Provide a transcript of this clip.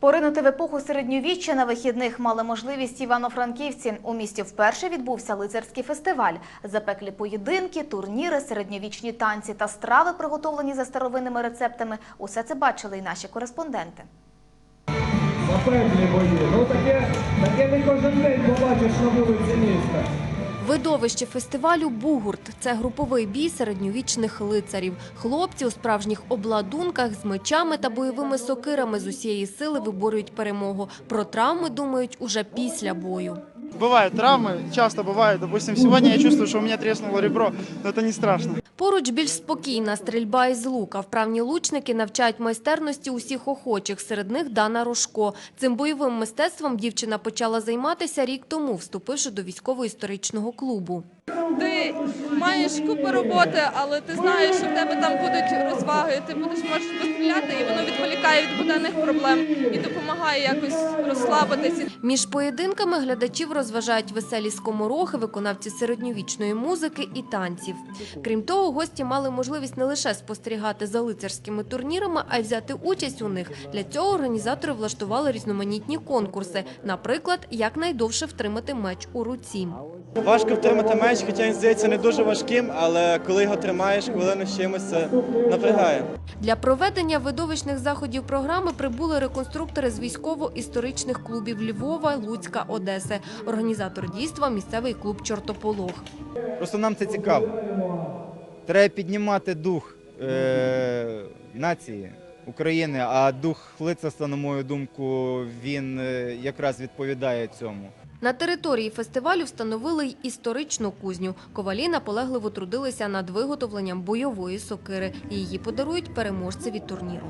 Поринути в епоху середньовіччя на вихідних мали можливість івано-франківці. У місті вперше відбувся лицарський фестиваль. Запеклі поєдинки, турніри, середньовічні танці та страви, приготовлені за старовинними рецептами. Усе це бачили й наші кореспонденти. Запеклі бої. Ну таке, таке не кожен день побачиш на вулиці міста. Видовище фестивалю Бугурт це груповий бій середньовічних лицарів. Хлопці у справжніх обладунках з мечами та бойовими сокирами з усієї сили виборюють перемогу. Про травми думають уже після бою. Бывают травмы, часто бывает. Допустим, сегодня я чувствую, что у меня треснуло ребро, но это не страшно. Поруч більш спокійна стрільба із лука. Вправні лучники навчають майстерності усіх охочих. Серед них Дана Рожко. Цим бойовим мистецтвом дівчина почала займатися рік тому, вступивши до військово-історичного клубу. Ти маєш купу роботи, але ти знаєш, що в тебе там будуть розваги. Ти будеш можеш постріляти, і воно відволікає від буденних проблем і допомагає якось розслабитися. Між поєдинками глядачів розважають веселі скоморохи, виконавці середньовічної музики і танців. Крім того, гості мали можливість не лише спостерігати за лицарськими турнірами, а й взяти участь у них. Для цього організатори влаштували різноманітні конкурси. Наприклад, як найдовше втримати меч у руці. Важко втримати меч, хоча він здається не дуже важким, але коли його тримаєш хвилину з чимось, це напрягає. Для проведення видовищних заходів програми прибули реконструктори з військово-історичних клубів Львова, Луцька, Одеси. Організатор дійства – місцевий клуб Чортополох. Просто нам це цікаво. Треба піднімати дух е- нації України, а дух лицарства, на мою думку, він е, якраз відповідає цьому. На території фестивалю встановили й історичну кузню. Ковалі наполегливо трудилися над виготовленням бойової сокири. Її подарують переможцеві турніру.